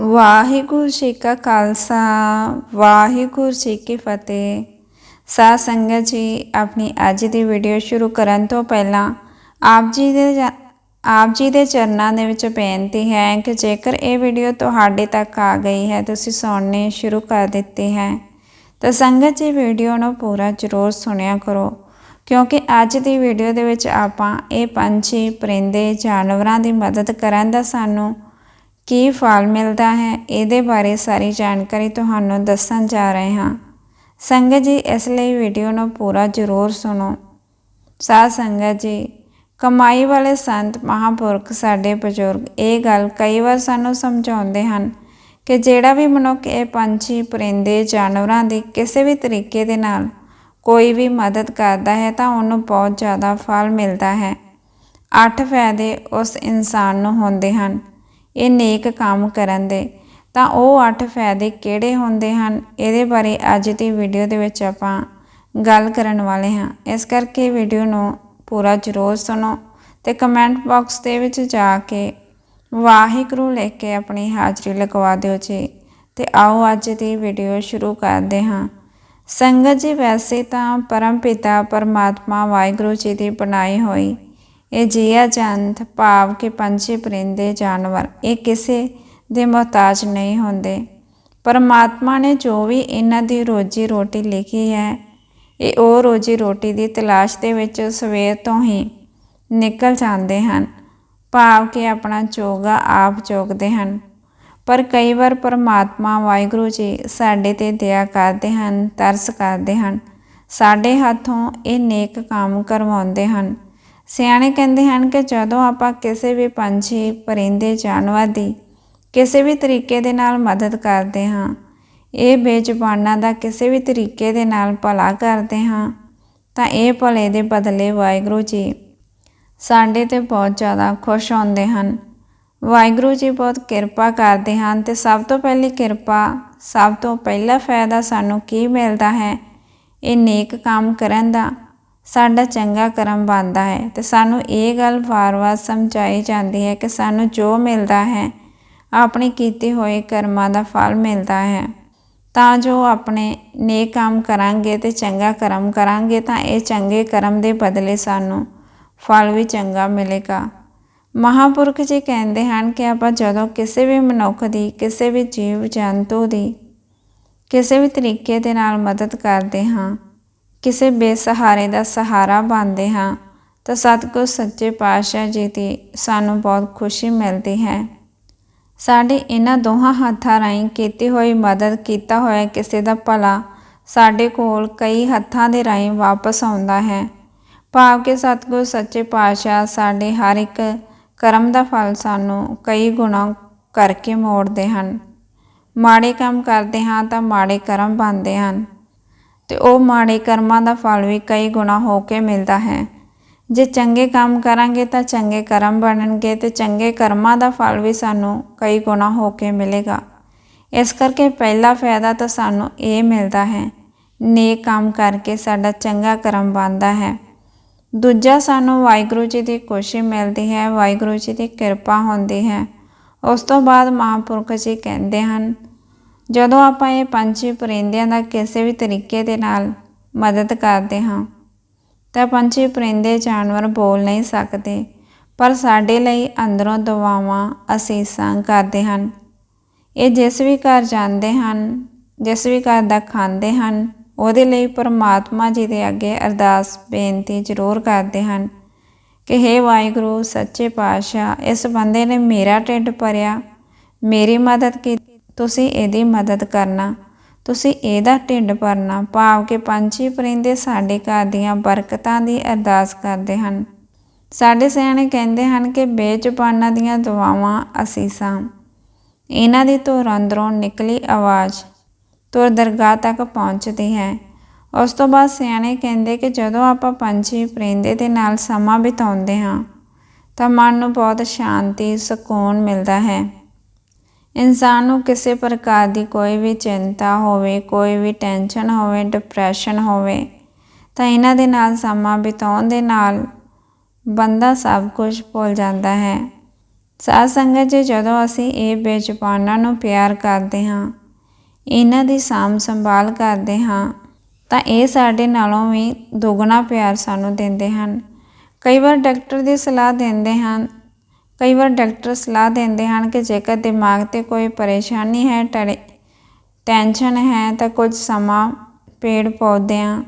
ਵਾਹਿਗੁਰੂ ਜੀ ਕਾ ਖਾਲਸਾ, ਵਾਹਿਗੁਰੂ ਜੀ ਕੀ ਫਤਿਹ। ਸਾਧ ਸੰਗਤ ਜੀ, ਆਪਣੀ ਅੱਜ ਦੀ ਵੀਡੀਓ ਸ਼ੁਰੂ ਕਰਨ ਤੋਂ ਪਹਿਲਾਂ ਆਪ ਜੀ ਦੇ ਜ- ਆਪ ਜੀ ਦੇ ਚਰਨਾਂ ਦੇ ਵਿੱਚ ਬੇਨਤੀ ਹੈ ਕਿ ਜੇਕਰ ਇਹ ਵੀਡੀਓ ਤੁਹਾਡੇ ਤੱਕ ਆ ਗਈ ਹੈ, ਤੁਸੀਂ ਸੁਣਨੇ ਸ਼ੁਰੂ ਕਰ ਦਿੱਤੀ ਹੈ। ਤਾਂ ਸੰਗਤ ਜੀ ਵੀਡੀਓ ਨੂੰ ਪੂਰਾ ਜ਼ਰੂਰ ਸੁਣਿਆ ਕਰੋ, ਕਿਉਂਕਿ ਅੱਜ ਦੀ ਵੀਡੀਓ ਦੇ ਵਿੱਚ ਆਪਾਂ ਇਹ ਪੰਛੀ, ਪਰਿੰਦੇ, ਜਾਨਵਰਾਂ ਦੀ ਮਦਦ ਕਰਨ ਦਾ ਸਾਨੂੰ ਕੀ ਫਲ ਮਿਲਦਾ ਹੈ? ਇਹਦੇ ਬਾਰੇ ਸਾਰੀ ਜਾਣਕਾਰੀ ਤੁਹਾਨੂੰ ਦੱਸਣ ਜਾ ਰਹੇ ਹਾਂ। ਸੰਗਤ ਜੀ, ਇਸ ਲਈ ਵੀਡੀਓ ਨੂੰ ਪੂਰਾ ਜ਼ਰੂਰ ਸੁਣੋ। ਸਾਧ ਸੰਗਤ ਜੀ, ਕਮਾਈ ਵਾਲੇ ਸੰਤ ਮਹਾਂਪੁਰਖ ਸਾਡੇ ਬਜ਼ੁਰਗ ਇਹ ਗੱਲ ਕਈ ਵਾਰ ਸਾਨੂੰ ਸਮਝਾਉਂਦੇ ਹਨ ਕਿ ਜਿਹੜਾ ਵੀ ਮਨੁੱਖ ਇਹ ਪੰਛੀ, ਪਰਿੰਦੇ, ਜਾਨਵਰਾਂ ਦੀ ਕਿਸੇ ਵੀ ਤਰੀਕੇ ਦੇ ਨਾਲ ਕੋਈ ਵੀ ਮਦਦ ਕਰਦਾ ਹੈ ਤਾਂ ਉਹਨੂੰ ਬਹੁਤ ਜ਼ਿਆਦਾ ਫਲ ਮਿਲਦਾ ਹੈ। ਅੱਠ ਫਾਇਦੇ ਉਸ ਇਨਸਾਨ ਨੂੰ ਹੁੰਦੇ ਹਨ। ਇਹ ਨੇਕ ਕੰਮ ਕਰਨ ਦੇ। ਤਾਂ ਉਹ ਅੱਠ ਫਾਇਦੇ ਕਿਹੜੇ ਹੁੰਦੇ ਹਨ? ਇਹਦੇ ਬਾਰੇ ਅੱਜ ਦੀ ਵੀਡੀਓ ਦੇ ਵਿੱਚ ਆਪਾਂ ਗੱਲ ਕਰਨ ਵਾਲੇ ਹਾਂ। ਇਸ ਕਰਕੇ ਵੀਡੀਓ ਨੂੰ ਪੂਰਾ ਜ਼ਰੂਰ ਸੁਣੋ ਤੇ ਕਮੈਂਟ ਬਾਕਸ ਦੇ ਵਿੱਚ ਜਾ ਕੇ ਵਾਹਿਗੁਰੂ ਲੈ ਕੇ ਆਪਣੀ ਹਾਜ਼ਰੀ ਲਗਵਾ ਦਿਓ ਜੀ। ਤੇ ਆਓ ਅੱਜ ਦੀ ਵੀਡੀਓ ਸ਼ੁਰੂ ਕਰਦੇ ਹਾਂ। ਸੰਗਤ ਜੀ, ਵੈਸੇ ਤਾਂ ਪਰਮ ਪਿਤਾ, ਪਰਮਾਤਮਾ ਵਾਹਿਗੁਰੂ ਜੀ ਦੀ ਬਣਾਈ ਹੋਈ ਇਹ ਜੀਆ ਜੰਤ ਭਾਵ ਕਿ ਪੰਛੀ ਪਰਿੰਦੇ ਜਾਨਵਰ, ਇਹ ਕਿਸੇ ਦੇ ਮੁਹਤਾਜ ਨਹੀਂ ਹੁੰਦੇ। ਪਰਮਾਤਮਾ ਨੇ ਜੋ ਵੀ ਇਹਨਾਂ ਦੀ ਰੋਜੀ ਰੋਟੀ ਲਿਖੀ ਹੈ, ਇਹ ਉਹ ਰੋਜੀ ਰੋਟੀ ਦੀ ਤਲਾਸ਼ ਦੇ ਵਿੱਚ ਸਵੇਰ ਤੋਂ ਹੀ ਨਿਕਲ ਜਾਂਦੇ ਹਨ। ਭਾਵ ਕਿ ਆਪਣਾ ਚੋਗਾ ਆਪ ਚੋਗਦੇ ਹਨ। ਪਰ ਕਈ ਵਾਰ ਪਰਮਾਤਮਾ ਵਾਹਿਗੁਰੂ ਜੀ ਸਾਡੇ ਤੇ ਦਇਆ ਕਰਦੇ ਹਨ, ਤਰਸ ਕਰਦੇ ਹਨ। ਸਾਡੇ ਹੱਥੋਂ ਇਹ ਨੇਕ ਕੰਮ ਕਰਵਾਉਂਦੇ ਹਨ। ਸਿਆਣੇ ਕਹਿੰਦੇ ਹਨ ਕਿ ਜਦੋਂ ਆਪਾਂ ਕਿਸੇ ਵੀ ਪੰਛੀ, ਪਰਿੰਦੇ, ਜਾਨਵਰ ਦੀ ਕਿਸੇ ਵੀ ਤਰੀਕੇ ਦੇ ਨਾਲ ਮਦਦ ਕਰਦੇ ਹਾਂ, ਇਹ ਬੇਜ਼ੁਬਾਨਾਂ ਦਾ ਕਿਸੇ ਵੀ ਤਰੀਕੇ ਦੇ ਨਾਲ ਭਲਾ ਕਰਦੇ ਹਾਂ, ਤਾਂ ਇਹ ਭਲੇ ਦੇ ਬਦਲੇ ਵਾਹਿਗੁਰੂ ਜੀ ਸਾਡੇ ਤੇ ਬਹੁਤ ਜ਼ਿਆਦਾ ਖੁਸ਼ ਹੁੰਦੇ ਹਨ। ਵਾਹਿਗੁਰੂ ਜੀ ਬਹੁਤ ਕਿਰਪਾ ਕਰਦੇ ਹਨ ਤੇ ਸਭ ਤੋਂ ਪਹਿਲੀ ਕਿਰਪਾ, ਸਭ ਤੋਂ ਪਹਿਲਾ ਫਾਇਦਾ ਸਾਨੂੰ ਕੀ ਮਿਲਦਾ ਹੈ? ਇਹ ਨੇਕ ਕੰਮ ਕਰਨ ਦਾ ਸਾਡਾ ਚੰਗਾ ਕਰਮ ਬਣਦਾ ਹੈ ਤੇ ਸਾਨੂੰ ਇਹ ਗੱਲ ਵਾਰ-ਵਾਰ ਸਮਝਾਈ ਜਾਂਦੀ ਹੈ ਕਿ ਸਾਨੂੰ ਜੋ ਮਿਲਦਾ ਹੈ, ਆਪਣੇ ਕੀਤੇ ਹੋਏ ਕਰਮਾਂ ਦਾ ਫਲ ਮਿਲਦਾ ਹੈ। ਤਾਂ ਜੋ ਆਪਣੇ ਨੇਕ ਕੰਮ ਕਰਾਂਗੇ ਤੇ ਚੰਗਾ ਕਰਮ ਕਰਾਂਗੇ, ਤਾਂ ਇਹ ਚੰਗੇ ਕਰਮ ਦੇ ਬਦਲੇ ਸਾਨੂੰ ਫਲ ਵੀ ਚੰਗਾ ਮਿਲੇਗਾ। ਮਹਾਪੁਰਖ ਜੀ ਕਹਿੰਦੇ ਹਨ ਕਿ ਆਪਾਂ ਜਦੋਂ ਕਿਸੇ ਵੀ ਮਨੁੱਖ ਦੀ, ਕਿਸੇ ਵੀ ਜੀਵ ਜੰਤੂ ਦੀ ਕਿਸੇ ਵੀ ਤਰੀਕੇ ਦੇ ਨਾਲ ਮਦਦ ਕਰਦੇ ਹਾਂ ਕਿਸੇ ਬੇਸਹਾਰੇ ਦਾ ਸਹਾਰਾ ਬਣਦੇ ਹਾਂ, ਤਾਂ ਸਤਿਗੁਰ ਸੱਚੇ ਪਾਤਸ਼ਾਹ ਜੀ ਦੀ ਸਾਨੂੰ ਬਹੁਤ ਖੁਸ਼ੀ ਮਿਲਦੀ ਹੈ। ਸਾਡੇ ਇਹਨਾਂ ਦੋਹਾਂ ਹੱਥਾਂ ਰਾਹੀਂ ਕੀਤੀ ਹੋਈ ਮਦਦ, ਕੀਤਾ ਹੋਇਆ ਕਿਸੇ ਦਾ ਭਲਾ ਸਾਡੇ ਕੋਲ ਕਈ ਹੱਥਾਂ ਦੇ ਰਾਹੀਂ ਵਾਪਸ ਆਉਂਦਾ ਹੈ। ਭਾਵ ਕਿ ਸਤਿਗੁਰ ਸੱਚੇ ਪਾਤਸ਼ਾਹ ਸਾਡੇ ਹਰ ਇੱਕ ਕਰਮ ਦਾ ਫਲ ਸਾਨੂੰ ਕਈ ਗੁਣਾ ਕਰਕੇ ਮੋੜਦੇ ਹਨ। ਮਾੜੇ ਕੰਮ ਕਰਦੇ ਹਾਂ ਤਾਂ ਮਾੜੇ ਕਰਮ ਬਣਦੇ ਹਨ। ਤੇ ਉਹ ਮਾੜੇ ਕਰਮਾਂ ਦਾ ਫਲ ਵੀ ਕਈ ਗੁਣਾ ਹੋ ਕੇ ਮਿਲਦਾ ਹੈ। ਜੇ ਚੰਗੇ ਕੰਮ ਕਰਾਂਗੇ ਤਾਂ ਚੰਗੇ ਕਰਮ ਬਣਨਗੇ ਤੇ ਚੰਗੇ ਕਰਮਾਂ ਦਾ ਫਲ ਵੀ ਸਾਨੂੰ ਕਈ ਗੁਣਾ ਹੋ ਕੇ ਮਿਲੇਗਾ। ਇਸ ਕਰਕੇ ਪਹਿਲਾ ਫਾਇਦਾ ਤਾਂ ਸਾਨੂੰ ਇਹ ਮਿਲਦਾ ਹੈ, ਨੇਕ ਕੰਮ ਕਰਕੇ ਸਾਡਾ ਚੰਗਾ ਕਰਮ ਬਣਦਾ ਹੈ। ਦੂਜਾ ਸਾਨੂੰ ਵਾਹਿਗੁਰੂ ਜੀ ਦੀ ਖੁਸ਼ੀ ਮਿਲਦੀ ਹੈ, ਵਾਹਿਗੁਰੂ ਜੀ ਦੀ ਕਿਰਪਾ ਹੁੰਦੀ ਹੈ। ਉਸ ਤੋਂ ਬਾਅਦ ਮਹਾਂਪੁਰਖ ਜੀ ਕਹਿੰਦੇ ਹਨ ਜਦੋਂ ਆਪਾਂ ਇਹ ਪੰਛੀ ਪਰਿੰਦਿਆਂ ਦਾ ਕਿਸੇ ਵੀ ਤਰੀਕੇ ਦੇ ਨਾਲ ਮਦਦ ਕਰਦੇ ਹਾਂ, ਤਾਂ ਪੰਛੀ ਪਰਿੰਦੇ ਜਾਨਵਰ ਬੋਲ ਨਹੀਂ ਸਕਦੇ, ਪਰ ਸਾਡੇ ਲਈ ਅੰਦਰੋਂ ਦੁਆਵਾਂ, ਅਸੀਸਾਂ ਕਰਦੇ ਹਨ। ਇਹ ਜਿਸ ਵੀ ਘਰ ਜਾਂਦੇ ਹਨ, ਜਿਸ ਵੀ ਘਰ ਦਾ ਖਾਂਦੇ ਹਨ, ਉਹਦੇ ਲਈ ਪਰਮਾਤਮਾ ਜੀ ਦੇ ਅੱਗੇ ਅਰਦਾਸ, ਬੇਨਤੀ ਜ਼ਰੂਰ ਕਰਦੇ ਹਨ ਕਿ हे ਵਾਹਿਗੁਰੂ, ਸੱਚੇ ਪਾਤਸ਼ਾਹ, ਇਸ ਬੰਦੇ ਨੇ ਮੇਰਾ ਢਿੱਡ ਭਰਿਆ, ਮੇਰੀ ਮਦਦ ਕੀਤੀ। ਤੁਸੀਂ ਇਹਦੀ ਮਦਦ ਕਰਨਾ, ਤੁਸੀਂ ਇਹਦਾ ਢਿੱਡ ਭਰਨਾ। ਭਾਵ ਕਿ ਪੰਛੀ ਪਰਿੰਦੇ ਸਾਡੇ ਘਰ ਦੀਆਂ ਬਰਕਤਾਂ ਦੀ ਅਰਦਾਸ ਕਰਦੇ ਹਨ। ਸਾਡੇ ਸਿਆਣੇ ਕਹਿੰਦੇ ਹਨ ਕਿ ਬੇਜ਼ੁਬਾਨਾਂ ਦੀਆਂ ਦੁਆਵਾਂ ਅਸੀਸਾਂ ਇਹਨਾਂ ਦੀ ਧੁਰ ਅੰਦਰੋਂ ਨਿਕਲੀ ਆਵਾਜ਼ ਤੁਰ ਦਰਗਾਹ ਤੱਕ ਪਹੁੰਚਦੀ ਹੈ। ਉਸ ਤੋਂ ਬਾਅਦ ਸਿਆਣੇ ਕਹਿੰਦੇ ਕਿ ਜਦੋਂ ਆਪਾਂ ਪੰਛੀ ਪਰਿੰਦੇ ਦੇ ਨਾਲ ਸਮਾਂ ਬਿਤਾਉਂਦੇ ਹਾਂ, ਤਾਂ ਮਨ ਨੂੰ ਬਹੁਤ ਸ਼ਾਂਤੀ, ਸਕੂਨ ਮਿਲਦਾ ਹੈ। ਇਨਸਾਨ ਨੂੰ ਕਿਸੇ ਪ੍ਰਕਾਰ ਦੀ ਕੋਈ ਵੀ ਚਿੰਤਾ ਹੋਵੇ, ਕੋਈ ਵੀ ਟੈਨਸ਼ਨ ਹੋਵੇ ਡਿਪਰੈਸ਼ਨ ਹੋਵੇ, ਤਾਂ ਇਹਨਾਂ ਦੇ ਨਾਲ ਸਮਾਂ ਬਿਤਾਉਣ ਦੇ ਨਾਲ ਬੰਦਾ ਸਭ ਕੁਝ ਭੁੱਲ ਜਾਂਦਾ ਹੈ। ਸਾਧ ਸੰਗਤ ਜੀ, ਜਦੋਂ ਅਸੀਂ ਇਹ ਬੇਜ਼ੁਬਾਨਾਂ ਨੂੰ ਪਿਆਰ ਕਰਦੇ ਹਾਂ, ਇਹਨਾਂ ਦੀ ਸਾਂਭ ਸੰਭਾਲ ਕਰਦੇ ਹਾਂ, ਤਾਂ ਇਹ ਸਾਡੇ ਨਾਲੋਂ ਵੀ ਦੁੱਗਣਾ ਪਿਆਰ ਸਾਨੂੰ ਦਿੰਦੇ ਹਨ। ਕਈ ਵਾਰ ਡਾਕਟਰ ਦੀ ਸਲਾਹ ਦਿੰਦੇ ਹਨ ਕਈ ਵਾਰ ਡਾਕਟਰ ਸਲਾਹ ਦਿੰਦੇ ਹਨ ਕਿ ਜੇਕਰ ਦਿਮਾਗ ਤੇ ਕੋਈ ਪਰੇਸ਼ਾਨੀ ਹੈ ਟਰੇ ਟੈਨਸ਼ਨ ਹੈ ਤਾਂ ਕੁਝ ਸਮਾਂ ਪੇੜ ਪੌਦਿਆਂ,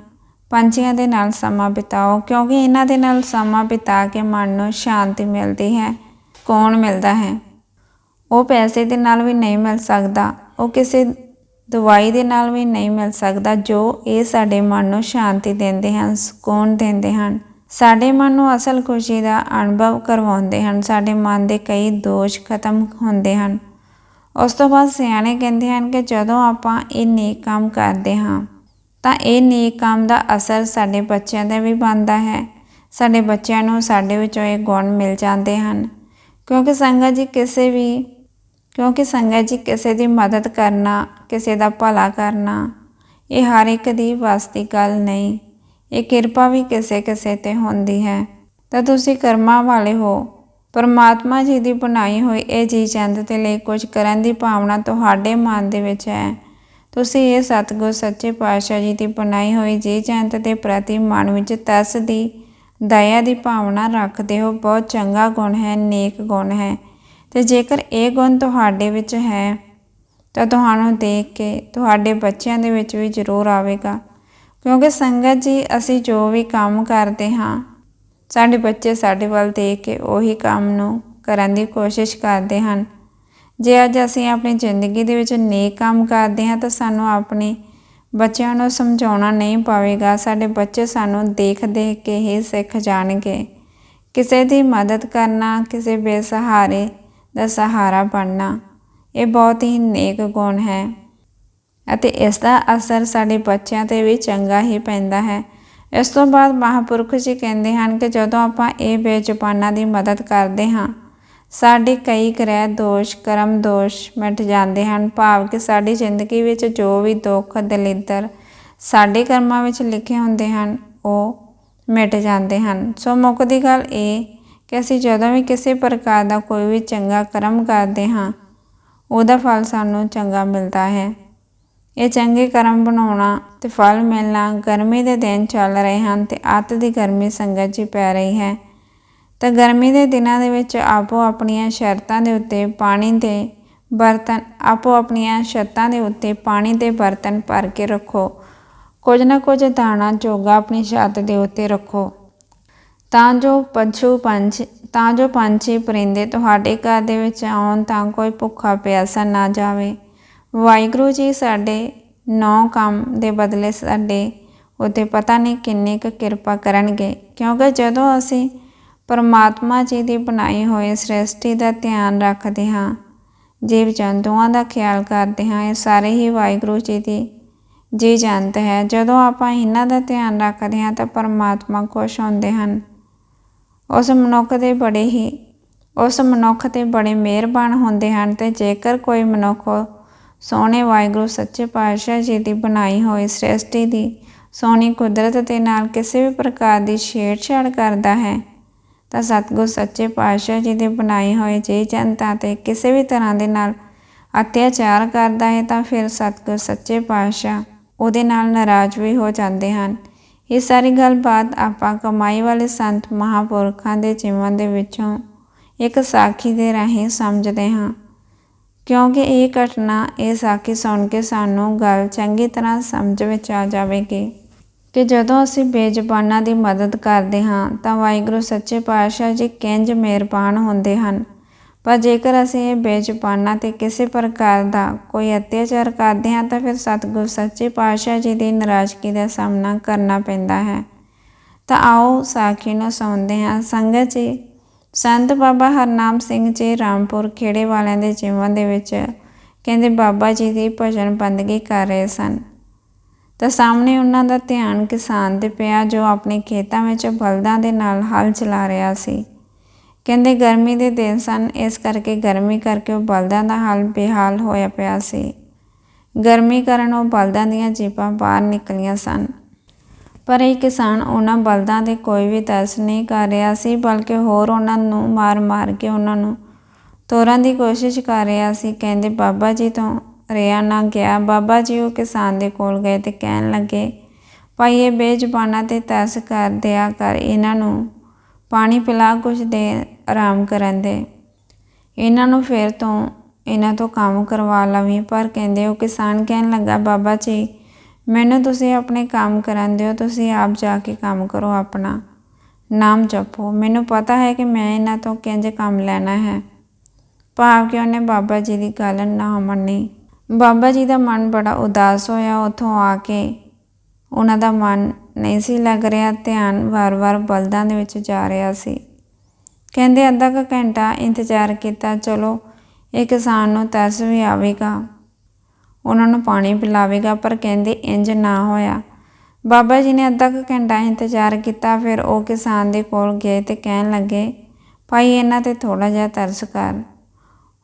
ਪੰਛੀਆਂ ਦੇ ਨਾਲ ਸਮਾਂ ਬਿਤਾਓ, ਕਿਉਂਕਿ ਇਹਨਾਂ ਦੇ ਨਾਲ ਸਮਾਂ ਬਿਤਾ ਕੇ ਮਨ ਨੂੰ ਸ਼ਾਂਤੀ ਮਿਲਦੀ ਹੈ, ਕੌਣ ਮਿਲਦਾ ਹੈ? ਉਹ ਪੈਸੇ ਦੇ ਨਾਲ ਵੀ ਨਹੀਂ ਮਿਲ ਸਕਦਾ, ਉਹ ਕਿਸੇ ਦਵਾਈ ਦੇ ਨਾਲ ਵੀ ਨਹੀਂ ਮਿਲ ਸਕਦਾ ਜੋ ਇਹ ਸਾਡੇ ਮਨ ਨੂੰ ਸ਼ਾਂਤੀ ਦਿੰਦੇ ਹਨ, ਸਕੂਨ ਦਿੰਦੇ ਹਨ। ਸਾਡੇ ਮਨ ਨੂੰ ਅਸਲ ਖੁਸ਼ੀ ਦਾ ਅਨੁਭਵ ਕਰਵਾਉਂਦੇ ਹਨ। ਸਾਡੇ ਮਨ ਦੇ ਕਈ ਦੋਸ਼ ਖਤਮ ਹੁੰਦੇ ਹਨ। ਉਸ ਤੋਂ ਬਾਅਦ ਸਿਆਣੇ ਕਹਿੰਦੇ ਹਨ ਕਿ ਜਦੋਂ ਆਪਾਂ ਇਹ ਨੇਕ ਕੰਮ ਕਰਦੇ ਹਾਂ, ਤਾਂ ਇਹ ਨੇਕ ਕੰਮ ਦਾ ਅਸਰ ਸਾਡੇ ਬੱਚਿਆਂ ਤੇ ਵੀ ਬਣਦਾ ਹੈ। ਸਾਡੇ ਬੱਚਿਆਂ ਨੂੰ ਸਾਡੇ ਵਿੱਚੋਂ ਇਹ ਗੁਣ ਮਿਲ ਜਾਂਦੇ ਹਨ। ਕਿਉਂਕਿ ਸੰਗਤ ਜੀ ਕਿਸੇ ਵੀ, ਕਿਉਂਕਿ ਸੰਗਤ ਜੀ ਕਿਸੇ ਦੀ ਮਦਦ ਕਰਨਾ, ਕਿਸੇ ਦਾ ਭਲਾ ਕਰਨਾ, ਇਹ ਹਰ ਇੱਕ ਦੀ ਵੱਸ ਗੱਲ ਨਹੀਂ। ਇਹ ਕਿਰਪਾ ਵੀ ਕਿਸੇ ਕਿਸੇ ਤੇ ਹੁੰਦੀ ਹੈ। ਤਾਂ ਤੁਸੀਂ ਕਰਮਾਂ ਵਾਲੇ ਹੋ। ਪਰਮਾਤਮਾ ਜੀ ਦੀ ਬਣਾਈ ਹੋਈ ਇਹ ਜੀ ਚੰਦ ਦੇ ਲਈ ਕੁਝ ਕਰਨ ਦੀ ਭਾਵਨਾ ਤੁਹਾਡੇ ਮਨ ਦੇ ਵਿੱਚ ਹੈ। ਤੁਸੀਂ ਇਹ ਸਤਿਗੁਰ ਸੱਚੇ ਪਾਤਸ਼ਾਹ ਜੀ ਦੀ ਬਣਾਈ ਹੋਈ ਜੀ ਚੰਦ ਦੇ ਪ੍ਰਤੀ ਮਨ ਵਿੱਚ ਤਸ ਦੀ, ਦਇਆ ਦੀ ਭਾਵਨਾ ਰੱਖਦੇ ਹੋ। ਬਹੁਤ ਚੰਗਾ ਗੁਣ ਹੈ, ਨੇਕ ਗੁਣ ਹੈ। ਤੇ ਜੇਕਰ ਇਹ ਗੁਣ ਤੁਹਾਡੇ ਵਿੱਚ ਹੈ, ਤਾਂ ਤੁਹਾਨੂੰ ਦੇਖ ਕੇ ਤੁਹਾਡੇ ਬੱਚਿਆਂ ਦੇ ਵਿੱਚ ਵੀ ਜ਼ਰੂਰ ਆਵੇਗਾ। ਕਿਉਂਕਿ ਸੰਗਤ ਜੀ, ਅਸੀਂ ਜੋ ਵੀ ਕੰਮ ਕਰਦੇ ਹਾਂ, ਸਾਡੇ ਬੱਚੇ ਸਾਡੇ ਵੱਲ ਦੇਖ ਕੇ ਉਹੀ ਕੰਮ ਨੂੰ ਕਰਨ ਦੀ ਕੋਸ਼ਿਸ਼ ਕਰਦੇ ਹਨ। ਜੇ ਅੱਜ ਅਸੀਂ ਆਪਣੀ ਜ਼ਿੰਦਗੀ ਦੇ ਵਿੱਚ ਨੇਕ ਕੰਮ ਕਰਦੇ ਹਾਂ, ਤਾਂ ਸਾਨੂੰ ਆਪਣੇ ਬੱਚਿਆਂ ਨੂੰ ਸਮਝਾਉਣਾ ਨਹੀਂ ਪਵੇਗਾ। ਸਾਡੇ ਬੱਚੇ ਸਾਨੂੰ ਦੇਖ ਦੇਖ ਕੇ ਹੀ ਸਿੱਖ ਜਾਣਗੇ। ਕਿਸੇ ਦੀ ਮਦਦ ਕਰਨਾ, ਕਿਸੇ ਬੇਸਹਾਰੇ ਦਾ ਸਹਾਰਾ ਬਣਨਾ, ਇਹ ਬਹੁਤ ਹੀ ਨੇਕ ਗੁਣ ਹੈ। ਅਤੇ ਇਸ ਦਾ ਅਸਰ ਸਾਡੇ ਬੱਚਿਆਂ ਤੇ ਵੀ ਚੰਗਾ ਹੀ ਪੈਂਦਾ ਹੈ। ਇਸ ਤੋਂ ਬਾਅਦ ਮਹਾਪੁਰਖ ਜੀ ਕਹਿੰਦੇ ਹਨ ਕਿ ਜਦੋਂ ਆਪਾਂ ਇਹ ਬੇਜ਼ੁਬਾਨਾਂ ਦੀ ਮਦਦ ਕਰਦੇ ਹਾਂ, ਸਾਡੇ ਕਈ ਗ੍ਰਹਿ ਦੋਸ਼, ਕਰਮ ਦੋਸ਼ ਮਿਟ ਜਾਂਦੇ ਹਨ, ਭਾਵ ਕਿ ਸਾਡੀ ਜ਼ਿੰਦਗੀ ਵਿੱਚ ਜੋ ਵੀ ਦੁੱਖ, ਦਲਿੱਦਰ ਸਾਡੇ ਕਰਮਾਂ ਵਿੱਚ ਲਿਖੇ ਹੁੰਦੇ ਹਨ, ਉਹ ਮਿਟ ਜਾਂਦੇ ਹਨ। ਸੋ ਮੁੱਖ ਦੀ ਗੱਲ ਇਹ ਕਿ ਅਸੀਂ ਜਦੋਂ ਵੀ ਕਿਸੇ ਪ੍ਰਕਾਰ ਦਾ ਕੋਈ ਵੀ ਚੰਗਾ ਕਰਮ ਕਰਦੇ ਹਾਂ, ਉਹਦਾ ਫਲ ਸਾਨੂੰ ਚੰਗਾ ਮਿਲਦਾ ਹੈ। ਇਹ ਚੰਗੇ ਕਰਮ ਬਣਾਉਣਾ ਤੇ ਫਲ ਮਿਲਣਾ ਗਰਮੀ ਦੇ ਦਿਨ ਚੱਲ ਰਹੇ ਹਨ ਤੇ ਅੱਤ ਦੀ ਗਰਮੀ ਸੰਗਤ ਜੀ ਪੈ ਰਹੀ ਹੈ। ਤਾਂ ਗਰਮੀ ਦੇ ਦਿਨਾਂ ਦੇ ਵਿੱਚ ਆਪੋ ਆਪਣੀਆਂ ਸ਼ਰਤਾਂ ਦੇ ਉੱਤੇ ਪਾਣੀ ਦੇ ਬਰਤਨ, ਆਪੋ ਆਪਣੀਆਂ ਛੱਤਾਂ ਦੇ ਉੱਤੇ ਪਾਣੀ ਦੇ ਬਰਤਨ ਭਰ ਕੇ ਰੱਖੋ। ਕੁਝ ਨਾ ਕੁਝ ਦਾਣਾ ਚੋਗਾ ਆਪਣੀ ਛੱਤ ਦੇ ਉੱਤੇ ਰੱਖੋ। ਤਾਂ ਜੋ ਪਸ਼ੂ ਪੰਛ, ਤਾਂ ਜੋ ਪੰਛੀ ਪਰਿੰਦੇ ਤੁਹਾਡੇ ਘਰ ਦੇ ਵਿੱਚ ਆਉਣ ਤਾਂ ਕੋਈ ਭੁੱਖਾ ਪਿਆਸਾ ਨਾ ਜਾਵੇ। ਵਾਹਿਗੁਰੂ ਜੀ ਸਾਡੇ ਨੌ ਕੰਮ ਦੇ ਬਦਲੇ ਸਾਡੇ ਉਤੇ ਪਤਾ ਨਹੀਂ ਕਿੰਨੀ ਕੁ ਕਿਰਪਾ ਕਰਨਗੇ। ਕਿਉਂਕਿ ਜਦੋਂ ਅਸੀਂ ਪਰਮਾਤਮਾ ਜੀ ਦੀ ਬਣਾਈ ਹੋਈ ਸ੍ਰਿਸ਼ਟੀ ਦਾ ਧਿਆਨ ਰੱਖਦੇ ਹਾਂ, ਜੀਵ ਜੰਤੂਆਂ ਦਾ ਖਿਆਲ ਕਰਦੇ ਹਾਂ, ਇਹ ਸਾਰੇ ਹੀ ਵਾਹਿਗੁਰੂ ਜੀ ਦੀ ਜੀ ਜੰਤ ਹੈ। ਜਦੋਂ ਆਪਾਂ ਇਹਨਾਂ ਦਾ ਧਿਆਨ ਰੱਖਦੇ ਹਾਂ ਤਾਂ ਪਰਮਾਤਮਾ ਖੁਸ਼ ਹੁੰਦੇ ਹਨ। ਉਸ ਮਨੁੱਖ ਦੇ ਬੜੇ ਹੀ, ਉਸ ਮਨੁੱਖ ਤੇ ਬੜੇ ਮਿਹਰਬਾਨ ਹੁੰਦੇ ਹਨ ਤੇ ਜੇਕਰ ਕੋਈ ਮਨੁੱਖ ਸੋਹਣੇ ਵਾਹਿਗੁਰੂ, ਸੱਚੇ ਪਾਤਸ਼ਾਹ ਜੀ ਦੀ ਬਣਾਈ ਹੋਈ ਸ੍ਰਿਸ਼ਟੀ ਦੀ ਸੋਹਣੀ ਕੁਦਰਤ ਦੇ ਨਾਲ ਕਿਸੇ ਵੀ ਪ੍ਰਕਾਰ ਦੀ ਛੇੜਛਾੜ ਕਰਦਾ ਹੈ, ਤਾਂ ਸਤਿਗੁਰ ਸੱਚੇ ਪਾਤਸ਼ਾਹ ਜੀ ਦੀ ਬਣਾਈ ਹੋਏ ਜੇ ਜਨਤਾ ਤੇ ਕਿਸੇ ਵੀ ਤਰ੍ਹਾਂ ਦੇ ਨਾਲ ਅਤਿਆਚਾਰ ਕਰਦਾ ਹੈ, ਤਾਂ ਫਿਰ ਸਤਿਗੁਰ ਸੱਚੇ ਪਾਤਸ਼ਾਹ ਉਹਦੇ ਨਾਲ ਨਾਰਾਜ਼ ਵੀ ਹੋ ਜਾਂਦੇ ਹਨ। ਇਹ ਸਾਰੀ ਗੱਲਬਾਤ ਆਪਾਂ ਕਮਾਈ ਵਾਲੇ ਸੰਤ ਮਹਾਪੁਰਖਾਂ ਦੇ ਜੀਵਨ ਦੇ ਵਿੱਚੋਂ ਇੱਕ ਸਾਖੀ ਦੇ ਰਾਹੀਂ ਸਮਝਦੇ ਹਾਂ। ਕਿਉਂਕਿ ਇਹ ਘਟਨਾ ਇਹ ਸਾਖੀ ਸੁਣ ਕੇ ਸਾਨੂੰ ਗੱਲ ਚੰਗੀ ਤਰ੍ਹਾਂ ਸਮਝ ਵਿੱਚ ਆ ਜਾਵੇਗੀ। ਕਿ ਜਦੋਂ ਅਸੀਂ ਬੇਜ਼ਬਾਨਾਂ ਦੀ ਮਦਦ ਕਰਦੇ ਹਾਂ, ਤਾਂ ਵਾਹਿਗੁਰੂ ਸੱਚੇ ਪਾਤਸ਼ਾਹ ਜੀ ਕਿੰਜ ਮਿਹਰਬਾਨ ਹੁੰਦੇ ਹਨ। ਪਰ ਜੇਕਰ ਅਸੀਂ ਇਹ ਬੇਜ਼ੁਬਾਨਾਂ ਤੇ ਕਿਸੇ ਪ੍ਰਕਾਰ ਦਾ ਕੋਈ ਅਤਿਆਚਾਰ ਕਰਦੇ ਹਾਂ, ਤਾਂ ਫਿਰ ਸਤਿਗੁਰ ਸੱਚੇ ਪਾਤਸ਼ਾਹ ਜੀ ਦੀ ਨਾਰਾਜ਼ਗੀ ਦਾ ਸਾਹਮਣਾ ਕਰਨਾ ਪੈਂਦਾ ਹੈ। ਤਾਂ ਆਓ ਸਾਖੀ ਨੂੰ ਸੁਣਦੇ ਹਾਂ। ਸੰਗਤ ਜੀ ਸੰਤ ਬਾਬਾ ਹਰਨਾਮ ਸਿੰਘ ਜੀ ਰਾਮਪੁਰ ਖੇੜੇ ਵਾਲਿਆਂ ਦੇ ਜੀਵਨ ਦੇ ਵਿੱਚ ਕਹਿੰਦੇ ਬਾਬਾ ਜੀ ਦੀ ਭਜਨ ਬੰਦਗੀ ਕਰ ਰਹੇ ਸਨ। ਤਾਂ ਸਾਹਮਣੇ ਉਹਨਾਂ ਦਾ ਧਿਆਨ ਕਿਸਾਨ ਤੇ ਪਿਆ ਜੋ ਆਪਣੇ ਖੇਤਾਂ ਵਿੱਚ ਬਲਦਾਂ ਦੇ ਨਾਲ ਹਲ ਚਲਾ ਰਿਹਾ ਸੀ। ਕਹਿੰਦੇ ਗਰਮੀ ਦੇ ਦਿਨ ਸਨ, ਇਸ ਕਰਕੇ ਗਰਮੀ ਕਰਕੇ ਉਹ ਬਲਦਾਂ ਦਾ ਹਾਲ ਬੇਹਾਲ ਹੋਇਆ ਪਿਆ ਸੀ। ਗਰਮੀ ਕਾਰਨ ਉਹ ਬਲਦਾਂ ਦੀਆਂ ਜੀਪਾਂ ਬਾਹਰ ਨਿਕਲੀਆਂ ਸਨ। ਪਰ ਇਹ ਕਿਸਾਨ ਉਹਨਾਂ ਬਲਦਾਂ ਦੇ ਕੋਈ ਵੀ ਤਰਸ ਨਹੀਂ ਕਰ ਰਿਹਾ ਸੀ, ਬਲਕਿ ਹੋਰ ਉਹਨਾਂ ਨੂੰ ਮਾਰ-ਮਾਰ ਕੇ ਉਹਨਾਂ ਨੂੰ ਤੋਰਨ ਦੀ ਕੋਸ਼ਿਸ਼ ਕਰ ਰਿਹਾ ਸੀ। ਕਹਿੰਦੇ, ਬਾਬਾ ਜੀ ਤੋਂ ਰਿਆ ਨਾ ਗਿਆ। ਬਾਬਾ ਜੀ ਉਹ ਕਿਸਾਨ ਦੇ ਕੋਲ ਗਏ ਤੇ ਕਹਿਣ ਲੱਗੇ, ਭਾਈ ਇਹ ਬੇਜ਼ੁਬਾਨਾਂ ਤੇ ਤਰਸ ਕਰ ਦਿਆ ਕਰ। ਇਹਨਾਂ ਨੂੰ ਪਾਣੀ ਪਿਲਾ ਕੁਛ ਦੇ, ਆਰਾਮ ਕਰਨ ਦੇ। ਇਹਨਾਂ ਨੂੰ ਫਿਰ ਤੋਂ, ਇਹਨਾਂ ਤੋਂ ਕੰਮ ਕਰਵਾ ਲਵੀਂ। ਪਰ ਕਹਿੰਦੇ, ਉਹ ਕਿਸਾਨ ਕਹਿਣ ਲੱਗਾ, ਬਾਬਾ ਜੀ ਮੈਨੂੰ ਤੁਸੀਂ ਆਪਣੇ ਕੰਮ ਕਰਨ ਦਿਓ, ਤੁਸੀਂ ਆਪ ਜਾ ਕੇ ਕੰਮ ਕਰੋ ਆਪਣਾ। ਨਾਮ ਜਪੋ। ਮੈਨੂੰ ਪਤਾ ਹੈ ਕਿ ਮੈਂ ਇਹਨਾਂ ਤੋਂ ਕਿੰਜ ਕੰਮ ਲੈਣਾ ਹੈ। ਭਾਵ ਕਿ ਉਹਨੇ ਬਾਬਾ ਜੀ ਦੀ ਗੱਲ ਨਾ ਮੰਨੀ। ਬਾਬਾ ਜੀ ਦਾ ਮਨ ਬੜਾ ਉਦਾਸ ਹੋਇਆ ਉੱਥੋਂ ਆ ਕੇ। ਉਹਨਾਂ ਦਾ ਮਨ ਨਹੀਂ ਸੀ ਲੱਗ ਰਿਹਾ, ਧਿਆਨ ਵਾਰ-ਵਾਰ ਬਲਦਾਂ ਦੇ ਵਿੱਚ ਜਾ ਰਿਹਾ ਸੀ। ਕਹਿੰਦੇ, ਅੱਧਾ ਕੁ ਘੰਟਾ ਇੰਤਜ਼ਾਰ ਕੀਤਾ, ਚਲੋ ਇਹ ਕਿਸਾਨ ਨੂੰ ਤਰਸ ਵੀ ਆਵੇਗਾ। ਉਹਨਾਂ ਨੂੰ ਪਾਣੀ ਪਿਲਾਵੇਗਾ, ਪਰ ਕਹਿੰਦੇ ਇੰਜ ਨਾ ਹੋਇਆ। ਬਾਬਾ ਜੀ ਨੇ ਅੱਧਾ ਕੁ ਘੰਟਾ ਇੰਤਜ਼ਾਰ ਕੀਤਾ, ਫਿਰ ਉਹ ਕਿਸਾਨ ਦੇ ਕੋਲ ਗਏ ਤੇ ਕਹਿਣ ਲੱਗੇ, ਭਾਈ, ਇਹਨਾਂ ਤੇ ਥੋੜਾ ਜਿਹਾ ਤਰਸ ਕਰ।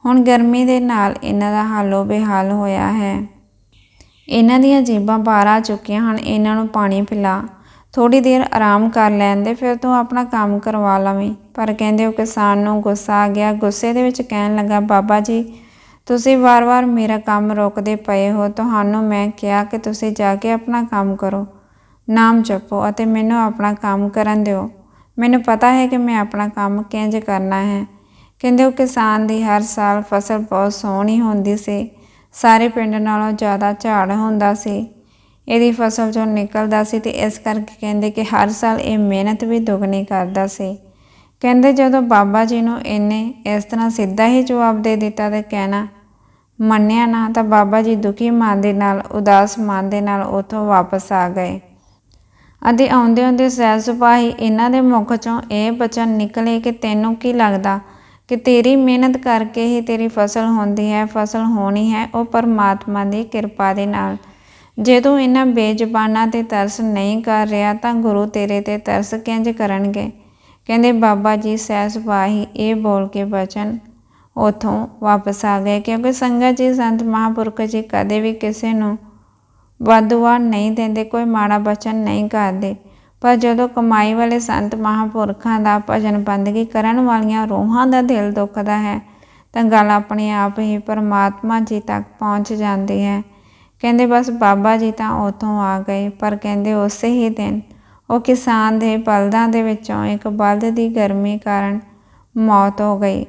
ਹੁਣ ਗਰਮੀ ਦੇ ਨਾਲ ਇਹਨਾਂ ਦਾ ਹਾਲੋ ਬੇਹਾਲ ਹੋਇਆ ਹੈ। ਇਹਨਾਂ ਦੀਆਂ ਜੀਬਾਂ ਬਾਹਰ ਆ ਚੁੱਕੀਆਂ ਹਨ, ਇਹਨਾਂ ਨੂੰ ਪਾਣੀ ਪਿਲਾ। ਥੋੜੀ ਦੇਰ ਆਰਾਮ ਕਰ ਲੈਣ ਦੇ, ਫਿਰ ਤੂੰ ਆਪਣਾ ਕੰਮ ਕਰਵਾ ਲਵੇਂ। ਪਰ ਕਹਿੰਦੇ ਉਹ ਕਿਸਾਨ ਨੂੰ ਗੁੱਸਾ ਆ ਗਿਆ, ਗੁੱਸੇ ਦੇ ਵਿੱਚ ਕਹਿਣ ਲੱਗਾ, ਬਾਬਾ ਜੀ ਤੁਸੀਂ ਵਾਰ-ਵਾਰ ਮੇਰਾ ਕੰਮ ਰੋਕਦੇ ਪਏ ਹੋ, ਤੁਹਾਨੂੰ ਮੈਂ ਕਿਹਾ ਕਿ ਤੁਸੀਂ ਜਾ ਕੇ ਆਪਣਾ ਕੰਮ ਕਰੋ। ਨਾਮ ਜਪੋ ਅਤੇ ਮੈਨੂੰ ਆਪਣਾ ਕੰਮ ਕਰਨ ਦਿਓ। ਮੈਨੂੰ ਪਤਾ ਹੈ ਕਿ ਮੈਂ ਆਪਣਾ ਕੰਮ ਕਿੰਜ ਕਰਨਾ ਹੈ। ਕਹਿੰਦੇ ਉਹ ਕਿਸਾਨ ਦੀ ਹਰ ਸਾਲ ਫਸਲ ਬਹੁਤ ਸੋਹਣੀ ਹੁੰਦੀ ਸੀ। ਸਾਰੇ ਪਿੰਡ ਨਾਲੋਂ ਜ਼ਿਆਦਾ ਝਾੜ ਹੁੰਦਾ ਸੀ। ਇਹਦੀ ਫਸਲ ਚੋਂ ਨਿਕਲਦਾ ਸੀ ਤੇ ਇਸ ਕਰਕੇ ਕਹਿੰਦੇ ਕਿ ਹਰ ਸਾਲ ਇਹ ਮਿਹਨਤ ਵੀ ਦੁੱਗਣੀ ਕਰਦਾ ਸੀ। ਕਹਿੰਦੇ ਜਦੋਂ ਬਾਬਾ ਜੀ ਨੂੰ ਇਹਨੇ ਇਸ ਤਰ੍ਹਾਂ ਸਿੱਧਾ ਹੀ ਜਵਾਬ ਦੇ ਦਿੱਤਾ ਤੇ ਕਹਿਣਾ, ਮੰਨਿਆ ਨਾ ਤਾਂ ਬਾਬਾ ਜੀ ਦੁਖੀ ਮਨ ਦੇ ਨਾਲ, ਉਦਾਸ ਮਨ ਦੇ ਨਾਲ ਉਥੋਂ ਵਾਪਸ ਆ ਗਏ। ਅਤੇ ਆਉਂਦੇ ਆਉਂਦੇ ਸਹਿਜ ਸੁਭਾਈ ਇਹਨਾਂ ਦੇ ਮੁਖ ਚੋਂ ਇਹ ਬਚਨ ਨਿਕਲੇ ਕਿ ਤੈਨੂੰ ਕੀ ਲੱਗਦਾ ਕਿ ਤੇਰੀ ਮਿਹਨਤ ਕਰਕੇ ਹੀ ਤੇਰੀ ਫਸਲ ਹੁੰਦੀ ਹੈ, ਫਸਲ ਹੋਣੀ ਹੈ ਉਹ ਪਰਮਾਤਮਾ ਦੀ ਕਿਰਪਾ ਦੇ ਨਾਲ। ਜੇ ਤੂੰ ਇਹਨਾਂ ਬੇਜ਼ੁਬਾਨਾਂ ਤੇ ਤਰਸ ਨਹੀਂ ਕਰ ਰਿਹਾ ਤਾਂ ਗੁਰੂ ਤੇਰੇ ਤੇ ਤਰਸ ਕਿੰਜ ਕਰਨਗੇ? ਕਹਿੰਦੇ, ਬਾਬਾ ਜੀ ਸਹਿਜ ਸੁਭਾਈ ਇਹ ਬੋਲ ਕੇ ਬਚਨ ਉਥੋਂ ਵਾਪਸ ਆ ਗਏ। ਕਿਉਂਕਿ ਸੰਗਤ ਜੀ, ਸੰਤ ਮਹਾਂਪੁਰਖ ਜੀ ਕਦੇ ਵੀ ਕਿਸੇ ਨੂੰ ਵਾਧੂਆ ਨਹੀਂ ਦਿੰਦੇ, ਕੋਈ ਮਾੜਾ ਬਚਨ ਨਹੀਂ ਕਰਦੇ। ਪਰ ਜਦੋਂ ਕਮਾਈ ਵਾਲੇ ਸੰਤ ਮਹਾਂਪੁਰਖਾਂ ਦਾ ਭਜਨ ਬੰਦਗੀ ਕਰਨ ਵਾਲੀਆਂ ਰੂਹਾਂ ਦਾ ਦਿਲ ਦੁਖਦਾ ਹੈ, ਤਾਂ ਗੱਲ ਆਪਣੇ ਆਪ ਹੀ ਪਰਮਾਤਮਾ ਜੀ ਤੱਕ ਪਹੁੰਚ ਜਾਂਦੀ ਹੈ। ਕਹਿੰਦੇ, ਬਸ ਬਾਬਾ ਜੀ ਤਾਂ ਉਥੋਂ ਆ ਗਏ। ਪਰ ਕਹਿੰਦੇ, ਉਸੇ ਹੀ ਦਿਨ ਉਹ ਕਿਸਾਨ ਦੇ ਬਲਦਾਂ ਦੇ ਵਿੱਚੋਂ ਇੱਕ ਬਲਦ ਦੀ ਗਰਮੀ ਕਾਰਨ ਮੌਤ ਹੋ ਗਈ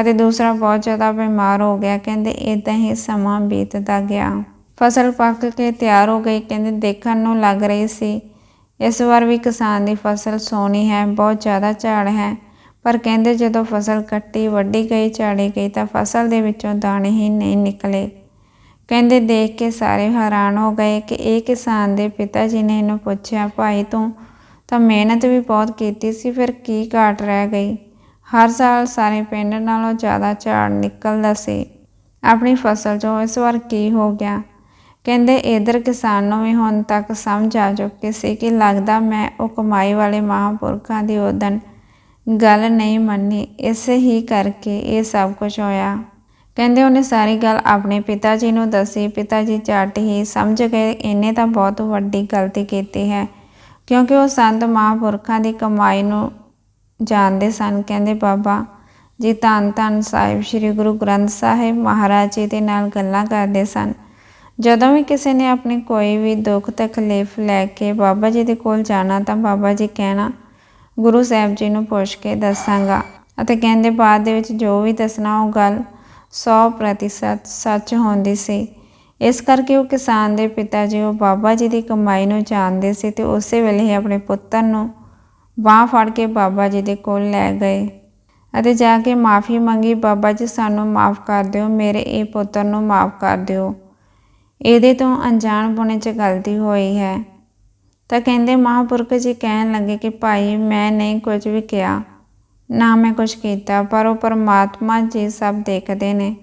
ਅਤੇ ਦੂਸਰਾ ਬਹੁਤ ਜ਼ਿਆਦਾ ਬਿਮਾਰ ਹੋ ਗਿਆ। ਕਹਿੰਦੇ ਇਦਾਂ ਹੀ ਸਮਾਂ ਬੀਤਦਾ ਗਿਆ। ਫਸਲ ਪੱਕ ਕੇ ਤਿਆਰ ਹੋ ਗਈ। ਕਹਿੰਦੇ ਦੇਖਣ ਨੂੰ ਲੱਗ ਰਹੀ ਸੀ, ਇਸ ਵਾਰ ਵੀ ਕਿਸਾਨ ਦੀ ਫਸਲ ਸੋਹਣੀ ਹੈ, ਬਹੁਤ ਜ਼ਿਆਦਾ ਝਾੜ ਹੈ। ਪਰ ਕਹਿੰਦੇ ਜਦੋਂ ਫਸਲ ਕੱਟੀ ਵੱਢੀ ਗਈ, ਝਾੜੀ ਗਈ ਤਾਂ ਫਸਲ ਦੇ ਵਿੱਚੋਂ ਦਾਣੇ ਹੀ ਨਹੀਂ ਨਿਕਲੇ। ਕਹਿੰਦੇ ਦੇਖ ਕੇ ਸਾਰੇ ਹੈਰਾਨ ਹੋ ਗਏ ਕਿ ਇਹ ਕਿਸਾਨ ਦੇ ਪਿਤਾ ਜੀ ਨੇ ਇਹਨੂੰ ਪੁੱਛਿਆ, ਭਾਈ ਤੂੰ ਤਾਂ ਮਿਹਨਤ ਵੀ ਬਹੁਤ ਕੀਤੀ ਸੀ, ਫਿਰ ਕੀ ਘਾਟ ਰਹਿ ਗਈ? ਹਰ ਸਾਲ ਸਾਰੇ ਪਿੰਡ ਨਾਲੋਂ ਜ਼ਿਆਦਾ ਝਾੜ ਨਿਕਲਦਾ ਸੀ। ਆਪਣੀ ਫਸਲ 'ਚੋਂ ਇਸ ਵਾਰ ਕੀ ਹੋ ਗਿਆ? ਕਹਿੰਦੇ, ਇਧਰ ਕਿਸਾਨ ਨੂੰ ਵੀ ਹੁਣ ਤੱਕ ਸਮਝ ਆ ਚੁੱਕੀ ਸੀ ਕਿ ਲੱਗਦਾ ਮੈਂ ਉਹ ਕਮਾਈ ਵਾਲੇ ਮਹਾਂਪੁਰਖਾਂ ਦੀ ਉਦਨ ਗੱਲ ਨਹੀਂ ਮੰਨੀ। ਇਸੇ ਹੀ ਕਰਕੇ ਇਹ ਸਭ ਕੁਝ ਹੋਇਆ। ਕਹਿੰਦੇ ਉਹਨੇ ਸਾਰੀ ਗੱਲ ਆਪਣੇ ਪਿਤਾ ਜੀ ਨੂੰ ਦੱਸੀ, ਪਿਤਾ ਜੀ ਝੱਟ ਹੀ ਸਮਝ ਗਏ, ਇਹਨੇ ਤਾਂ ਬਹੁਤ ਵੱਡੀ ਗਲਤੀ ਕੀਤੀ ਹੈ। ਕਿਉਂਕਿ ਉਹ ਸੰਤ ਮਹਾਂਪੁਰਖਾਂ ਦੀ ਕਮਾਈ ਨੂੰ ਜਾਣਦੇ ਸਨ। ਕਹਿੰਦੇ ਬਾਬਾ ਜੀ ਧੰਨ ਧੰਨ ਸਾਹਿਬ, ਸ੍ਰੀ ਗੁਰੂ ਗ੍ਰੰਥ ਸਾਹਿਬ ਮਹਾਰਾਜ ਜੀ ਦੇ ਨਾਲ ਗੱਲਾਂ ਕਰਦੇ ਸਨ। ਜਦੋਂ ਵੀ ਕਿਸੇ ਨੇ ਆਪਣੀ ਕੋਈ ਵੀ ਦੁੱਖ ਤਕਲੀਫ ਲੈ ਕੇ ਬਾਬਾ ਜੀ ਦੇ ਕੋਲ ਜਾਣਾ ਤਾਂ ਬਾਬਾ ਜੀ ਕਹਿਣਾ, ਗੁਰੂ ਸਾਹਿਬ ਜੀ ਨੂੰ ਪੁੱਛ ਕੇ ਦੱਸਾਂਗਾ। ਅਤੇ ਕਹਿੰਦੇ ਬਾਅਦ ਦੇ ਵਿੱਚ ਜੋ ਵੀ ਦੱਸਣਾ ਉਹ ਗੱਲ 100% ਸੱਚ ਹੁੰਦੀ ਸੀ। ਇਸ ਕਰਕੇ ਉਹ ਕਿਸਾਨ ਦੇ ਪਿਤਾ ਜੀ, ਉਹ ਬਾਬਾ ਜੀ ਦੀ ਕਮਾਈ ਨੂੰ ਜਾਣਦੇ ਸੀ ਤੇ ਉਸੇ ਵੇਲੇ ਹੀ ਆਪਣੇ ਪੁੱਤਰ ਨੂੰ ਬਾਹ ਫੜ ਕੇ ਬਾਬਾ ਜੀ ਦੇ ਕੋਲ ਲੈ ਗਏ ਅਤੇ ਜਾ ਕੇ ਮਾਫੀ ਮੰਗੀ, ਬਾਬਾ ਜੀ, ਸਾਨੂੰ ਮਾਫ ਕਰ ਦਿਓ, ਮੇਰੇ ਇਹ ਪੁੱਤਰ ਨੂੰ ਮਾਫ ਕਰ ਦਿਓ। ਇਹਦੇ ਤੋਂ ਅਣਜਾਣ ਬੁਣੇ 'ਚ ਗਲਤੀ ਹੋਈ ਹੈ। ਤਾਂ ਕਹਿੰਦੇ ਮਹਾਪੁਰਖ ਜੀ ਕਹਿਣ ਲੱਗੇ ਕਿ ਭਾਈ, ਮੈਂ ਨਹੀਂ ਕੁਝ ਵੀ ਕਿਹਾ। ਨਾ ਮੈਂ ਕੁਝ ਕੀਤਾ, ਪਰ ਉਹ ਪਰਮਾਤਮਾ ਜੀ ਸਭ ਦੇਖਦੇ ਨੇ।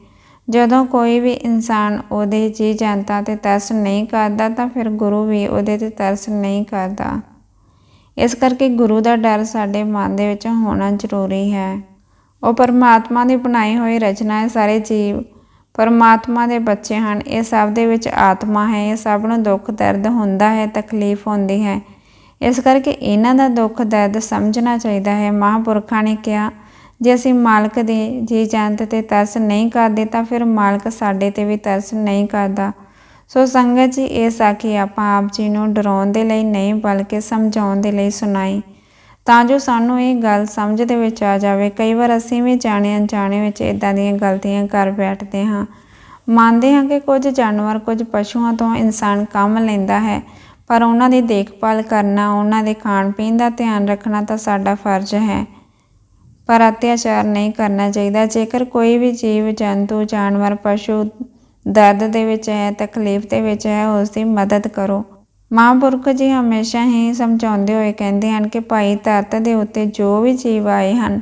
ਜਦੋਂ ਕੋਈ ਵੀ ਇਨਸਾਨ ਉਹਦੇ ਜੀ ਜਨਤਾ ਤੇ ਤਰਸ ਨਹੀਂ ਕਰਦਾ, ਤਾਂ ਫਿਰ ਗੁਰੂ ਵੀ ਉਹਦੇ ਤੇ ਤਰਸ ਨਹੀਂ ਕਰਦਾ। ਇਸ ਕਰਕੇ ਗੁਰੂ ਦਾ ਡਰ ਸਾਡੇ ਮਨ ਦੇ ਵਿੱਚ ਹੋਣਾ ਜ਼ਰੂਰੀ ਹੈ। ਉਹ ਪਰਮਾਤਮਾ ਦੀ ਬਣਾਈ ਹੋਈ ਰਚਨਾ ਹੈ, ਸਾਰੇ ਜੀਵ ਪਰਮਾਤਮਾ ਦੇ ਬੱਚੇ ਹਨ। ਇਹ ਸਭ ਦੇ ਵਿੱਚ ਆਤਮਾ ਹੈ, ਇਹ ਸਭ ਨੂੰ ਦੁੱਖ ਦਰਦ ਹੁੰਦਾ ਹੈ, ਤਕਲੀਫ ਹੁੰਦੀ ਹੈ। ਇਸ ਕਰਕੇ ਇਹਨਾਂ ਦਾ ਦੁੱਖ ਦਰਦ ਸਮਝਣਾ ਚਾਹੀਦਾ ਹੈ। ਮਹਾਂਪੁਰਖਾਂ ਨੇ ਕਿਹਾ, ਜੇ ਅਸੀਂ ਮਾਲਕ ਦੇ ਜੀ ਜੰਤ ਤੇ ਤਰਸ ਨਹੀਂ ਕਰਦੇ ਤਾਂ ਫਿਰ ਮਾਲਕ ਸਾਡੇ ਤੇ ਵੀ ਤਰਸ ਨਹੀਂ ਕਰਦਾ। ਸੋ ਸੰਗਤ ਜੀ, ਇਹ ਸਾਖੀ ਆਪਾਂ ਆਪ ਜੀ ਨੂੰ ਡਰਾਉਣ ਦੇ ਲਈ ਨਹੀਂ, ਬਲਕਿ ਸਮਝਾਉਣ ਦੇ ਲਈ ਸੁਣਾਈ। ਤਾਂ ਜੋ ਸਾਨੂੰ ਇਹ ਗੱਲ ਸਮਝ ਦੇ ਵਿੱਚ ਆ ਜਾਵੇ। ਕਈ ਵਾਰ ਅਸੀਂ ਵੀ ਜਾਣੇ ਅਣਜਾਣੇ ਵਿੱਚ ਇਦਾਂ ਦੀਆਂ ਗਲਤੀਆਂ ਕਰ ਬੈਠਦੇ ਹਾਂ। ਮੰਨਦੇ ਹਾਂ ਕਿ ਕੁਝ ਜਾਨਵਰ, ਕੁਝ ਪਸ਼ੂਆਂ ਤੋਂ ਇਨਸਾਨ ਕੰਮ ਲੈਂਦਾ ਹੈ। ਪਰ ਉਹਨਾਂ ਦੀ ਦੇਖਭਾਲ ਕਰਨਾ, ਉਹਨਾਂ ਦੇ ਖਾਣ ਪੀਣ ਦਾ ਧਿਆਨ ਰੱਖਣਾ ਤਾਂ ਸਾਡਾ ਫਰਜ਼ ਹੈ। ਪਰ ਅਤਿਆਚਾਰ ਨਹੀਂ ਕਰਨਾ ਚਾਹੀਦਾ। ਜੇਕਰ ਕੋਈ ਵੀ ਜੀਵ, ਜੰਤੂ, ਜਾਨਵਰ, ਪਸ਼ੂ ਦਰਦ ਦੇ ਵਿੱਚ ਹੈ, ਤਕਲੀਫ ਦੇ ਵਿੱਚ ਹੈ, ਉਸ ਦੀ ਮਦਦ ਕਰੋ। ਮਹਾਂਪੁਰਖ ਜੀ ਹਮੇਸ਼ਾ ਹੀ ਸਮਝਾਉਂਦੇ ਹੋਏ ਕਹਿੰਦੇ ਹਨ ਕਿ ਭਾਈ ਧਰਤ ਦੇ ਉੱਤੇ ਜੋ ਵੀ ਜੀਵ ਆਏ ਹਨ,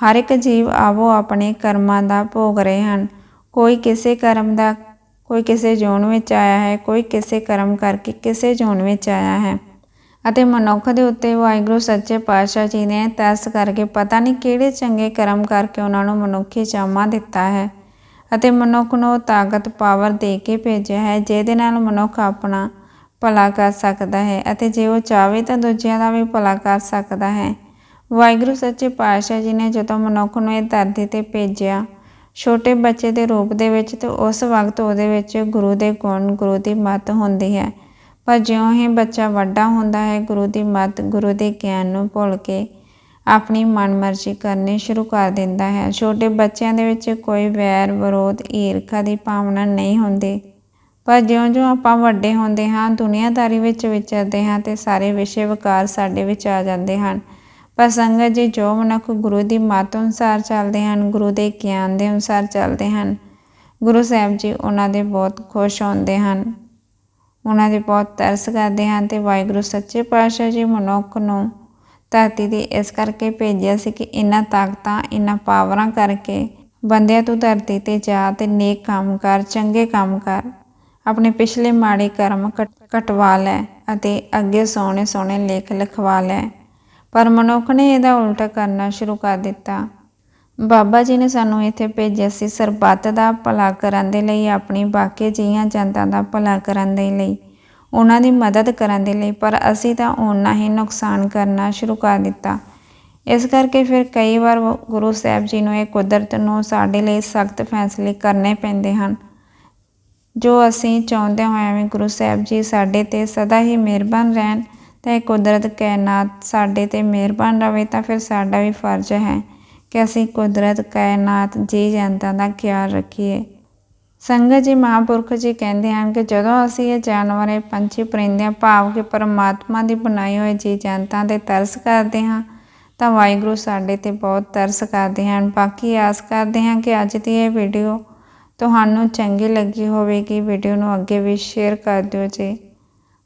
ਹਰ ਇੱਕ ਜੀਵ ਆਵੋ ਆਪਣੇ ਕਰਮਾਂ ਦਾ ਭੋਗ ਰਹੇ ਹਨ। ਕੋਈ ਕਿਸੇ ਕਰਮ ਦਾ ਕੋਈ ਕਿਸੇ ਜੋਨ ਵਿੱਚ ਆਇਆ ਹੈ, ਕੋਈ ਕਿਸੇ ਕਰਮ ਕਰਕੇ ਕਿਸੇ ਜੋਨ ਵਿੱਚ ਆਇਆ ਹੈ। ਅਤੇ ਮਨੁੱਖ ਦੇ ਉੱਤੇ ਵਾਹਿਗੁਰੂ ਸੱਚੇ ਪਾਤਸ਼ਾਹ ਜੀ ਨੇ ਤਰਸ ਕਰਕੇ ਪਤਾ ਨਹੀਂ ਕਿਹੜੇ ਚੰਗੇ ਕਰਮ ਕਰਕੇ ਉਹਨਾਂ ਨੂੰ ਮਨੁੱਖੀ ਚਾਮਾ ਦਿੱਤਾ ਹੈ ਅਤੇ ਮਨੁੱਖ ਨੂੰ ਉਹ ਤਾਕਤ ਪਾਵਰ ਦੇ ਕੇ ਭੇਜਿਆ ਹੈ, ਜਿਹਦੇ ਨਾਲ ਮਨੁੱਖ ਆਪਣਾ ਭਲਾ ਕਰ ਸਕਦਾ ਹੈ ਅਤੇ ਜੇ ਉਹ ਚਾਹੇ ਤਾਂ ਦੂਜਿਆਂ ਦਾ ਵੀ ਭਲਾ ਕਰ ਸਕਦਾ ਹੈ। ਵਾਹਿਗੁਰੂ ਸੱਚੇ ਪਾਤਸ਼ਾਹ ਜੀ ਨੇ ਜਦੋਂ ਮਨੁੱਖ ਨੂੰ ਇਹ ਧਰਤੀ ਤੇ ਭੇਜਿਆ ਛੋਟੇ ਬੱਚੇ ਦੇ ਰੂਪ ਦੇ ਵਿੱਚ ਤੇ ਉਸ ਵਕਤ ਉਹਦੇ ਵਿੱਚ ਗੁਰੂ ਦੇ ਗੁਣ, ਗੁਰੂ ਦੀ ਮੱਤ ਹੁੰਦੀ ਹੈ। ਪਰ ਜਿਉਂ ਹੀ ਬੱਚਾ ਵੱਡਾ ਹੁੰਦਾ ਹੈ, ਗੁਰੂ ਦੀ ਮੱਤ ਗੁਰੂ ਦੇ ਗਿਆਨ ਨੂੰ ਭੁੱਲ ਕੇ ਆਪਣੀ ਮਨਮਰਜ਼ੀ ਕਰਨੀ ਸ਼ੁਰੂ ਕਰ ਦਿੰਦਾ ਹੈ। ਛੋਟੇ ਬੱਚਿਆਂ ਦੇ ਵਿੱਚ ਕੋਈ ਵੈਰ, ਵਿਰੋਧ, ਈਰਖਾ ਦੀ ਭਾਵਨਾ ਨਹੀਂ ਹੁੰਦੀ। ਪਰ ਜਿਉਂ-ਜਿਉਂ ਆਪਾਂ ਵੱਡੇ ਹੁੰਦੇ ਹਾਂ, ਦੁਨੀਆਦਾਰੀ ਵਿੱਚ ਵਿਚਰਦੇ ਹਾਂ ਤੇ ਸਾਰੇ ਵਿਸ਼ੇ ਵਿਕਾਰ ਸਾਡੇ ਵਿੱਚ ਆ ਜਾਂਦੇ ਹਨ। ਪਰ ਸੰਗਤ ਜੀ, ਜੋ ਮਨੁੱਖ ਗੁਰੂ ਦੀ ਮੱਤ ਅਨੁਸਾਰ ਚੱਲਦੇ ਹਨ, ਗੁਰੂ ਦੇ ਗਿਆਨ ਦੇ ਅਨੁਸਾਰ ਚੱਲਦੇ ਹਨ। ਗੁਰੂ ਸਾਹਿਬ ਜੀ ਉਹਨਾਂ ਦੇ ਬਹੁਤ ਖੁਸ਼ ਹੁੰਦੇ ਹਨ। ਉਹਨਾਂ ਦੇ ਬਹੁਤ ਤਰਸ ਕਰਦੇ ਹਨ ਤੇ ਵਾਹਿਗੁਰੂ ਸੱਚੇ ਪਾਤਸ਼ਾਹ ਜੀ ਮਨੁੱਖ ਨੂੰ ਧਰਤੀ ਤੇ ਇਸ ਕਰਕੇ ਭੇਜਿਆ ਸੀ ਕਿ ਇਹਨਾਂ ਤਾਕਤਾਂ, ਇਹਨਾਂ ਪਾਵਰਾਂ ਕਰਕੇ ਬੰਦਿਆਂ ਤੂੰ ਧਰਤੀ ਤੇ ਜਾ ਤੇ ਨੇਕ ਕੰਮ ਕਰ, ਚੰਗੇ ਕੰਮ ਕਰ। ਆਪਣੇ ਪਿਛਲੇ ਮਾੜੇ ਕਰਮ ਕਟ- ਕਟਵਾ ਲੈ ਅਤੇ ਅੱਗੇ ਸੋਹਣੇ ਸੋਹਣੇ ਲੇਖ ਲਿਖਵਾ ਲੈ। ਪਰ ਮਨੁੱਖ ਨੇ ਇਹਦਾ ਉਲਟਾ ਕਰਨਾ ਸ਼ੁਰੂ ਕਰ ਦਿੱਤਾ। ਬਾਬਾ ਜੀ ਨੇ ਸਾਨੂੰ ਇੱਥੇ ਭੇਜਿਆ ਸੀ, ਸਰਬੱਤ ਦਾ ਭਲਾ ਕਰਨ ਦੇ ਲਈ, ਆਪਣੀ ਬਾਕੀ ਜੀਆਂ ਜਨਤਾ ਦਾ ਭਲਾ ਕਰਨ ਦੇ ਲਈ, ਉਹਨਾਂ ਦੀ ਮਦਦ ਕਰਨ ਦੇ ਲਈ, ਪਰ ਅਸੀਂ ਤਾਂ ਓਨਾ ਹੀ ਨੁਕਸਾਨ ਕਰਨਾ ਸ਼ੁਰੂ ਕਰ ਦਿੱਤਾ। ਇਸ ਕਰਕੇ ਫਿਰ ਕਈ ਵਾਰ ਗੁਰੂ ਸਾਹਿਬ ਜੀ ਨੂੰ ਇਹ ਕੁਦਰਤ ਨੂੰ ਸਾਡੇ ਲਈ ਸਖਤ ਫੈਸਲੇ ਕਰਨੇ ਪੈਂਦੇ ਹਨ। ਜੋ ਅਸੀਂ ਚਾਹੁੰਦੇ ਹੋਇਆਂ ਵੀ ਗੁਰੂ ਸਾਹਿਬ ਜੀ ਸਾਡੇ ਤੇ ਸਦਾ ਹੀ ਮਿਹਰਬਾਨ ਰਹਿਣ ਤੇ ਕੁਦਰਤ ਕਾਇਨਾਤ ਸਾਡੇ ਤੇ ਮਿਹਰਬਾਨ ਰਵੇ ਤਾਂ ਫਿਰ ਸਾਡਾ ਵੀ ਫਰਜ਼ ਹੈ ਕਿ ਅਸੀਂ ਕੁਦਰਤ ਕਾਇਨਾਤ ਜੀ ਜਨਤਾ ਦਾ ਖਿਆਲ ਰੱਖੀਏ। ਸੰਗਤ ਜੀ ਮਹਾਂਪੁਰਖ ਜੀ ਕਹਿੰਦੇ ਹਨ ਕਿ ਜਦੋਂ ਅਸੀਂ ਇਹ ਜਾਨਵਰ, ਇਹ ਪੰਛੀ, ਪਰਿੰਦਿਆਂ, ਭਾਵ ਕਿ ਪਰਮਾਤਮਾ ਦੀ ਬਣਾਈ ਹੋਈ ਜੀ ਜਨਤਾ ਤੇ ਤਰਸ ਕਰਦੇ ਹਾਂ, ਤਾਂ ਵਾਹਿਗੁਰੂ ਸਾਡੇ ਤੇ ਬਹੁਤ ਤਰਸ ਕਰਦੇ ਹਨ। ਬਾਕੀ ਆਸ ਕਰਦੇ ਹਾਂ ਕਿ ਅੱਜ ਦੀ ਇਹ ਵੀਡੀਓ ਤੁਹਾਨੂੰ ਚੰਗੀ ਲੱਗੀ ਹੋਵੇਗੀ। ਵੀਡੀਓ ਨੂੰ ਅੱਗੇ ਵੀ ਸ਼ੇਅਰ ਕਰ ਦਿਓ ਜੀ।